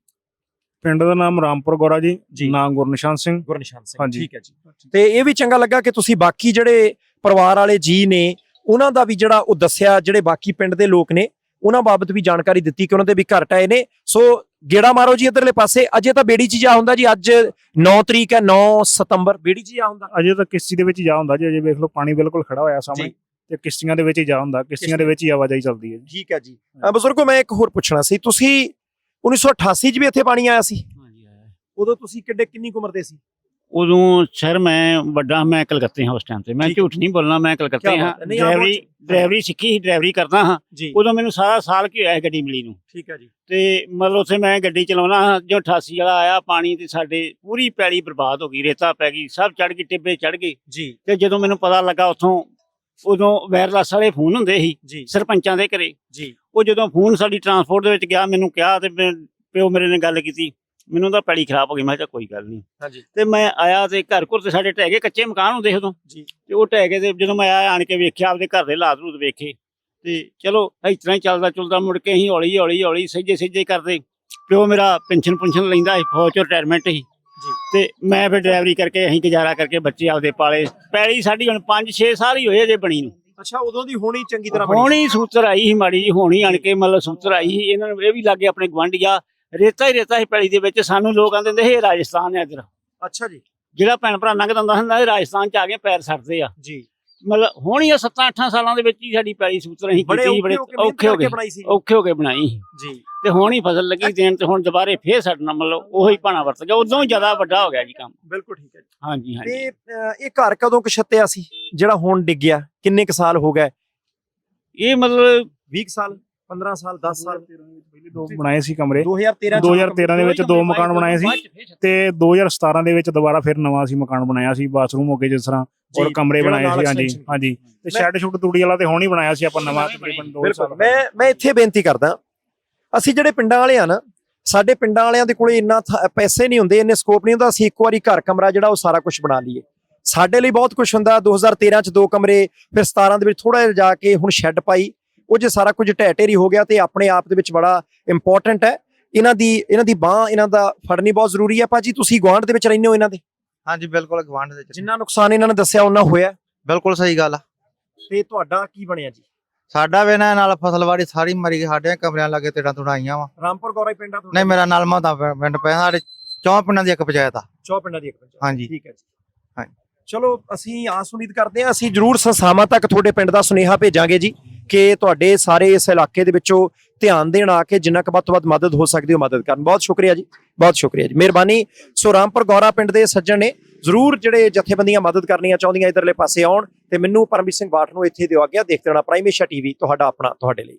ਪਿੰਡ ਦਾ ਨਾਮ ਰਾਮਪੁਰ ਗੋਰਾ ਜੀ। ਨਾਮ ਗੁਰਨਿਸ਼ਾਨ ਸਿੰਘ। ਗੁਰਨਿਸ਼ਾਨ ਸਿੰਘ। ਠੀਕ ਹੈ ਜੀ। ਤੇ ਇਹ ਵੀ ਚੰਗਾ ਲੱਗਾ ਕਿ ਤੁਸੀਂ ਬਾਕੀ ਜਿਹੜੇ ਪਰਿਵਾਰ ਵਾਲੇ ਜੀ ਨੇ ਉਹਨਾਂ ਦਾ ਵੀ ਜਿਹੜਾ ਉਹ ਦੱਸਿਆ ਜਿਹੜੇ ਬਾਕੀ ਪਿੰਡ ਦੇ ਲੋਕ ਨੇ ਉਹਨਾਂ ਬਾਬਤ ਵੀ ਜਾਣਕਾਰੀ ਦਿੱਤੀ ਕਿ ਉਹਨਾਂ ਦੇ ਵੀ ਘਰ ਟਾਏ ਨੇ। ਸੋ ਗੇੜਾ ਮਾਰੋ ਜੀ ਇਧਰਲੇ ਪਾਸੇ। ਅਜੇ ਤਾਂ ਬੇੜੀ ਚ ਜਾ ਹੁੰਦਾ ਜੀ। ਅੱਜ 9 ਤਰੀਕ ਹੈ 9 ਸਤੰਬਰ। ਬੇੜੀ ਚ ਜਾ ਹੁੰਦਾ? ਅਜੇ ਤਾਂ ਕਿਸ਼ਤੀ ਦੇ ਵਿੱਚ ਜਾ ਹੁੰਦਾ ਜੀ। ਅਜੇ ਵੇਖ ਲਓ ਪਾਣੀ ਬਿਲਕੁਲ ਖੜਾ ਹੋਇਆ ਸਾਹਮਣੇ। ਤੇ ਕਿਸ਼ਤੀਆਂ ਦੇ ਵਿੱਚ ਹੀ ਜਾ ਹੁੰਦਾ। ਕਿਸ਼ਤੀਆਂ ਦੇ ਵਿੱਚ ਹੀ ਆਵਾਜਾਈ ਚੱਲਦੀ ਹੈ ਜੀ। ਠੀਕ ਹੈ ਜੀ। ਬਜ਼ੁਰਗੋ ਮੈਂ ਇੱਕ ਹੋਰ ਪੁੱਛਣਾ ਸੀ। ਤੁਸੀਂ 1988 ਚ ਵੀ ਇੱਥੇ ਪਾਣੀ ਆਇਆ ਸੀ। ਹਾਂਜੀ ਆਇਆ। ਉਦੋਂ ਤੁਸੀਂ ਕਿੱਡੇ ਕਿੰਨੀ ਕੁ ਉਮਰ ਦੇ ਸੀ? ਉਦੋਂ ਸਰ ਮੈਂ ਵੱਡਾ ਮੈਂ ਕਲਕੱਤੇ ਹਾਂ ਉਸ ਟਾਈਮ ਤੇ। ਮੈਂ। ਝੂਠ ਨਹੀਂ ਬੋਲਣਾ ਮੈਂ ਕਲਕੱਤੇ ਹਾਂ। ਡਰਾਈਵਰੀ। ਡਰਾਈਵਰੀ ਸਿੱਖੀ ਸੀ ਡਰਾਈਵਰੀ ਕਰਦਾ ਹਾਂ। ਉਦੋਂ ਮੈਨੂੰ ਸਾਰਾ ਸਾਲ ਕੀ ਹੋਇਆ ਗੱਡੀ ਮਿਲੀ ਨੂੰ। ਠੀਕ ਹੈ ਜੀ। ਤੇ ਮਤਲਬ ਉੱਥੇ ਮੈਂ ਗੱਡੀ ਚਲਾਉਣਾ ਜੋ 88 ਵਾਲਾ ਆਇਆ ਪਾਣੀ ਤੇ ਸਾਡੇ ਪੂਰੀ ਪੈਲੀ ਬਰਬਾਦ ਹੋ ਗਈ ਰੇਤਾ ਪੈ ਗਈ ਸਭ ਚੜ ਗਈ ਟਿੱਬੇ ਚੜ ਗਏ। ਜੀ। ਤੇ ਜਦੋਂ ਮੈਨੂੰ ਪਤਾ ਲੱਗਾ ਉੱਥੋਂ ਉਦੋਂ ਵਾਇਰਲੈਸ ਵਾਲੇ ਫੋਨ ਹੁੰਦੇ ਸੀ ਸਰਪੰਚਾਂ ਦੇ ਘਰੇ। ਜੀ। ਉਹ ਜਦੋਂ ਫੋਨ ਸਾਡੀ ਟਰਾਂਸਪੋਰਟ ਦੇ ਵਿੱਚ ਗਿਆ ਮੈਨੂੰ ਕਿਹਾ ਤੇ ਪਿਓ ਮੇਰੇ ਨੇ ਗੱਲ ਕੀਤੀ। ਮੈਨੂੰ ਤਾਂ ਪੈਲੀ ਖਰਾਬ ਹੋ ਗਈ ਮੈਂ ਕਿਹਾ ਕੋਈ ਗੱਲ ਨਹੀਂ ਹਾਂਜੀ। ਤੇ ਮੈਂ ਆਇਆ ਤੇ ਘਰ ਘਰ ਤੇ ਸਾਡੇ ਢਹਿ ਗਏ ਕੱਚੇ ਮਕਾਨ ਹੁੰਦੇ ਉਦੋਂ। ਜੀ। ਤੇ ਉਹ ਢਹਿ ਗਏ ਤੇ ਜਦੋਂ ਮੈਂ ਆਇਆ ਆਣ ਕੇ ਵੇਖਿਆ ਆਪਦੇ ਘਰ ਦੇ ਹਾਲਾਤ ਰੂਤ ਵੇਖੇ। ਤੇ ਚਲੋ ਇਸ ਤਰ੍ਹਾਂ ਹੀ ਚੱਲਦਾ ਚੁਲਦਾ ਮੁੜ ਕੇ ਅਸੀਂ ਹੌਲੀ ਹੌਲੀ ਹੌਲੀ ਸਹਿਜੇ ਸਹਿਜੇ ਕਰਦੇ। ਪਿਓ ਮੇਰਾ ਪੈਨਸ਼ਨ ਪੁੰਸ਼ਨ ਲੈਂਦਾ ਸੀ ਫੌਜ ਚੋਂ ਰਿਟਾਇਰਮੈਂਟ ਸੀ। ਤੇ ਮੈਂ ਫਿਰ ਡਰਾਈਵਰੀ ਕਰਕੇ ਅਸੀਂ ਗੁਜ਼ਾਰਾ ਕਰਕੇ ਬੱਚੇ ਆਪਦੇ ਪਾਲੇ। ਪੈਲੀ ਸਾਡੀ ਹੁਣ 5-6 ਸਾਲ ਹੀ ਹੋਏ ਜੇ ਬਣੀ ਨੂੰ। ਅੱਛਾ ਉਦੋਂ ਦੀ ਹੋਣੀ ਚੰਗੀ ਤਰ੍ਹਾਂ ਬਣੀ ਹੋਣੀ ਸੂਤਰ ਆਈ ਸੀ ਮਾੜੀ ਜੀ ਹੋਣੀ ਆਣ ਕੇ ਮਤਲਬ ਸੂਤਰ ਆਈ ਸੀ। ਇਹਨਾਂ ਨੂੰ ਇਹ ਵੀ ਲੱਗੇ ਆਪਣੇ ਗਵਾਂਢੀਆ ਰੇਤਾ ਹੀ ਰੇਤਾ ਸੀ ਪੈਲੀ ਦੇ ਵਿੱਚ। ਸਾਨੂੰ ਲੋਕ ਆਂਦੇ ਹੁੰਦੇ ਸੀ ਇਹ ਰਾਜਸਥਾਨ ਹੈ ਇੱਧਰ। ਅੱਛਾ ਜੀ। ਜਿਹੜਾ ਭੈਣ ਭਰਾ ਲੰਘਦਾ ਹੁੰਦਾ ਹੁੰਦਾ ਇਹ ਰਾਜਸਥਾਨ ਚ ਆ ਕੇ ਪੈਰ ਸੜਦੇ ਆ। ਜੀ। ਮਤਲਬ ਹੋਣੀ ਆ 7-8 ਸਾਲਾਂ ਦੇ ਵਿੱਚ ਹੀ ਸਾਡੀ ਪੈਲੀ ਸੂਤਰ ਅਸੀਂ ਕੀਤੀ ਬੜੇ ਔਖੇ ਹੋ ਹੋ ਕੇ ਗਏ। ਬਣਾਈ ਸੀ। ਔਖੇ ਹੋ ਕੇ ਬਣਾਈ। ਜੀ। ਤੇ ਹੁਣ ਹੀ ਫਸਲ ਲੱਗੀ ਦੇਣ ਤੇ ਹੁਣ ਦੁਬਾਰੇ ਫੇਰ ਛੱਡਣਾ ਮਤਲਬ ਉਹੀ ਭਾਣਾ ਵਰਤ ਗਿਆ। ਉਦੋਂ ਹੀ ਜ਼ਿਆਦਾ ਵੱਡਾ ਹੋ ਗਿਆ ਜੀ ਕੰਮ। ਬਿਲਕੁਲ ਠੀਕ ਹੈ ਜੀ। ਹਾਂਜੀ ਹਾਂਜੀ। ਤੇ ਇਹ ਘਰ ਕਦੋਂ ਕਛੱਤਿਆ ਸੀ? ਜਿਹੜਾ ਹੁਣ ਡਿੱਗ ਗਿਆ? ਕਿੰਨੇ ਕੁ ਸਾਲ ਹੋ ਗਏ? ਇਹ ਮਤਲਬ 20 ਸਾਲ? 15 ਸਾਲ 10 ਸਾਲ। ਪਹਿਲੇ ਦੋ ਬਣਾਏ ਸੀ ਕਮਰੇ। 2013 ਚ 2013 ਦੇ ਵਿੱਚ ਦੋ ਮਕਾਨ ਬਣਾਏ ਸੀ ਤੇ 2017 ਦੇ ਵਿੱਚ ਦੁਬਾਰਾ ਫਿਰ ਨਵਾਂ ਸੀ ਮਕਾਨ ਬਣਾਇਆ ਸੀ ਬਾਥਰੂਮ ਹੋ ਗਏ ਜਿਸ ਤਰ੍ਹਾਂ ਔਰ ਕਮਰੇ ਬਣਾਏ ਸੀ ਹਾਂਜੀ ਹਾਂਜੀ। ਤੇ ਸ਼ੈੱਡ ਸ਼ੁੱਡ ਤੂੜੀ ਵਾਲਾ ਤੇ ਹੁਣ ਹੀ ਬਣਾਇਆ ਸੀ ਆਪਾਂ ਨਵਾਂ ਨਵਾਂ ਹੀ ਤਕਰੀਬਨ 2 ਬਿਲਕੁਲ। ਸਾਲ ਮੈਂ ਮੈਂ ਇੱਥੇ ਬੇਨਤੀ ਕਰਦਾ ਅਸੀਂ ਜਿਹੜੇ ਪਿੰਡਾਂ ਵਾਲੇ ਆ ਨਾ ਸਾਡੇ ਪਿੰਡਾਂ ਵਾਲਿਆਂ ਦੇ ਕੋਲੇ ਇੰਨਾ ਪੈਸੇ ਨਹੀਂ ਹੁੰਦੇ ਇੰਨੇ ਸਕੋਪ ਨਹੀਂ ਹੁੰਦਾ ਅਸੀਂ ਇੱਕ ਵਾਰੀ ਘਰ ਕਮਰਾ ਜਿਹੜਾ ਉਹ ਸਾਰਾ ਕੁਝ ਬਣਾ ਲਈਏ। ਸਾਡੇ ਲਈ ਬਹੁਤ ਕੁਝ ਹੁੰਦਾ 2013 ਚ ਦੋ ਕਮਰੇ ਫਿਰ 17 ਦੇ ਵਿੱਚ ਥੋੜਾ ਜਿਹਾ ਜਾ ਕੇ ਹੁਣ ਸ਼ੈੱਡ ਪਾਈ ਉਹ ਜੇ ਸਾਰਾ ਕੁਝ ਢਹਿ ਢੇਰੀ ਹੋ ਗਿਆ ਤੇ ਆਪਣੇ ਆਪ ਦੇ ਵਿੱਚ ਬੜਾ ਇੰਪੋਰਟੈਂਟ ਹੈ। ਇਹਨਾਂ ਦੀ ਇਹਨਾਂ ਦੀ ਬਾਹ ਇਹਨਾਂ ਦਾ ਫੜਨੀ ਬਹੁਤ ਜ਼ਰੂਰੀ ਹੈ। ਭਾਜੀ ਤੁਸੀਂ ਗੁਆਂਢ ਦੇ ਵਿੱਚ ਰਹਿੰਦੇ ਹੋ ਇਹਨਾਂ ਦੇ? ਹਾਂਜੀ ਬਿਲਕੁਲ ਗਵਾਂਢ ਦੇ ਵਿੱਚ ਜਿੰਨਾ ਨੁਕਸਾਨ ਇਹਨਾਂ ਨੇ ਦੱਸਿਆ ਉਹਨਾਂ ਹੋਇਆ। ਬਿਲਕੁਲ ਸਹੀ ਗੱਲ ਆ। ਤੇ ਤੁਹਾਡਾ ਕੀ ਬਣਿਆ ਜੀ? ਸਾਡਾ ਵੀ ਨਾ ਨਾਲ ਫਸਲਵਾੜੀ ਸਾਰੀ ਮਰੀ ਗਈ ਸਾਡੇ ਕਮਰਿਆਂ ਲੱਗੇ ਤੇੜਾ ਤੁੜਾਈਆਂ ਵਾ। ਰਾਮਪੁਰ ਗੌਰਾ ਪਿੰਡਾਂ ਤੋਂ ਨਹੀਂ ਮੇਰਾ ਨਾਲ ਮਾਤਾ ਪਿੰਡ ਪਿਆ ਸਾਡੇ ਚੌਂ ਪਿੰਡਾਂ ਦੀ ਇੱਕ ਪੰਚਾਇਤ ਆ। ਚੌ ਪਿੰਡਾਂ ਦੀ ਇੱਕ ਪੰਚਾਇਤ। ਹਾਂਜੀ। ਠੀਕ ਹੈ ਜੀ। ਹਾਂਜੀ। ਚਲੋ ਅਸੀਂ ਆਸ ਉਮੀਦ ਕਰਦੇ ਹਾਂ ਅਸੀਂ ਜਰੂਰ ਸੰਸਥਾਵਾਂ ਤੱਕ ਤੁਹਾਡੇ ਪਿੰਡ ਦਾ ਸੁਨੇਹਾ ਭੇਜਾਂਗੇ ਜੀ। ਕਿ ਤੁਹਾਡੇ ਸਾਰੇ ਇਸ ਇਲਾਕੇ ਦੇ ਵਿੱਚੋਂ ਧਿਆਨ ਦੇਣ ਆ ਕੇ ਜਿੰਨਾ ਕੁ ਵੱਧ ਤੋਂ ਵੱਧ ਮਦਦ ਹੋ ਸਕਦੀ ਹੈ, ਉਹ ਮਦਦ ਕਰਨ। ਬਹੁਤ ਸ਼ੁਕਰੀਆ ਜੀ, ਬਹੁਤ ਸ਼ੁਕਰੀਆ ਜੀ। ਮਿਹਰਬਾਨੀ। ਸੋ ਰਾਮਪੁਰ ਗੌਰਾ ਪਿੰਡ ਦੇ ਸੱਜਣ ਨੇ ਜਰੂਰ ਜਿਹੜੇ ਜਥੇਬੰਦੀਆਂ ਮਦਦ ਕਰਨੀਆਂ ਚਾਹੁੰਦੀਆਂ ਇਧਰਲੇ ਪਾਸੇ ਆਉਣ ਤੇ ਮੈਨੂੰ ਪਰਮਜੀਤ ਸਿੰਘ ਬਾਠ ਨੂੰ ਇੱਥੇ ਦਿਓ ਆਗਿਆ, ਦੇਖਦੇ ਰਹਿਣਾ। ਪ੍ਰਾਈਮੇਸ਼ਾ ਏਸ਼ੀਆ ਟੀਵੀ, ਤੁਹਾਡਾ ਆਪਣਾ, ਤੁਹਾਡੇ ਲਈ।